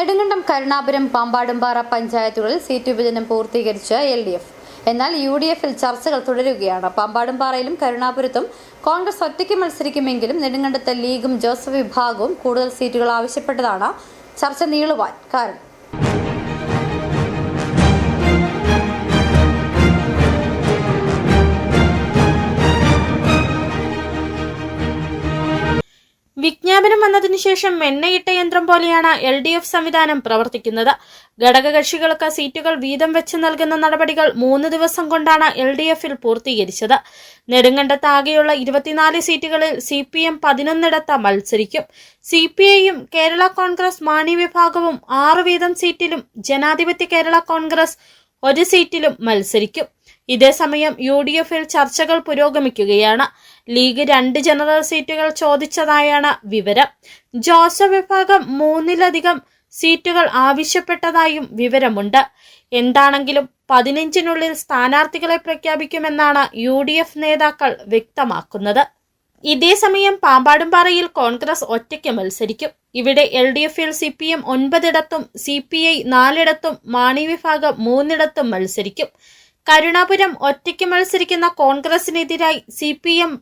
നെടുങ്കണ്ടം കരുണാപുരം പാമ്പാടുംപാറ പഞ്ചായത്തുകളിൽ സീറ്റ് വിഭജനം പൂർത്തീകരിച്ച് എൽ ഡി എഫ്. എന്നാൽ യു ഡി എഫിൽ ചർച്ചകൾ തുടരുകയാണ്. പാമ്പാടുംപാറയിലും കരുണാപുരത്തും കോൺഗ്രസ് ഒറ്റയ്ക്ക് മത്സരിക്കുമെങ്കിലും നെടുങ്കണ്ടത്തെ ലീഗും ജോസഫ് വിഭാഗവും കൂടുതൽ സീറ്റുകൾ ആവശ്യപ്പെട്ടതാണ്. ചർച്ച നീളുവാൻ കാരണം? വിജ്ഞാപനം വന്നതിനു ശേഷം എണ്ണയിട്ട യന്ത്രം പോലെയാണ് എൽ ഡി എഫ് സംവിധാനം പ്രവർത്തിക്കുന്നത്. ഘടകകക്ഷികൾക്ക് സീറ്റുകൾ വീതം വെച്ച് നൽകുന്ന നടപടികൾ മൂന്ന് ദിവസം കൊണ്ടാണ് എൽ ഡി എഫിൽ പൂർത്തീകരിച്ചത്. നെടുങ്കണ്ടത്ത് ആകെയുള്ള ഇരുപത്തിനാല് സീറ്റുകളിൽ സി പി എം പതിനൊന്നിടത്ത് മത്സരിക്കും. സി പി ഐയും കേരള കോൺഗ്രസ് മാണി വിഭാഗവും ആറ് വീതം സീറ്റിലും ജനാധിപത്യ കേരള കോൺഗ്രസ് ഒരു സീറ്റിലും മത്സരിക്കും. ഇതേസമയം യു ഡി എഫിൽ ചർച്ചകൾ പുരോഗമിക്കുകയാണ്. ലീഗ് രണ്ട് ജനറൽ സീറ്റുകൾ ചോദിച്ചതായാണ് വിവരം. ജോസഫ് വിഭാഗം മൂന്നിലധികം സീറ്റുകൾ ആവശ്യപ്പെട്ടതായും വിവരമുണ്ട്. എന്താണെങ്കിലും പതിനഞ്ചിനുള്ളിൽ സ്ഥാനാർത്ഥികളെ പ്രഖ്യാപിക്കുമെന്നാണ് യു ഡി എഫ് നേതാക്കൾ വ്യക്തമാക്കുന്നത്. ഇതേസമയം പാമ്പാടുംപാറയിൽ കോൺഗ്രസ് ഒറ്റയ്ക്ക് മത്സരിക്കും. ഇവിടെ എൽ ഡി എഫിൽ സി പി എം ഒൻപതിടത്തും സി പി ഐ നാലിടത്തും മാണി വിഭാഗം മൂന്നിടത്തും മത്സരിക്കും. കരുണാപുരം ഒറ്റയ്ക്ക് മത്സരിക്കുന്ന കോൺഗ്രസിനെതിരായി സി പി എം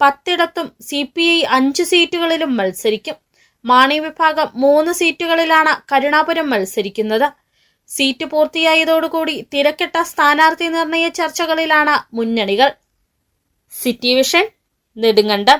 പത്തിടത്തും സി പി ഐ അഞ്ച് സീറ്റുകളിലും മത്സരിക്കും. മാണി വിഭാഗം മൂന്ന് സീറ്റുകളിലാണ് കരുണാപുരം മത്സരിക്കുന്നത്. സീറ്റ് പൂർത്തിയായതോടുകൂടി തിരക്കിട്ട സ്ഥാനാർത്ഥി നിർണയ ചർച്ചകളിലാണ് മുന്നണികൾ. City vision Nedumkandam.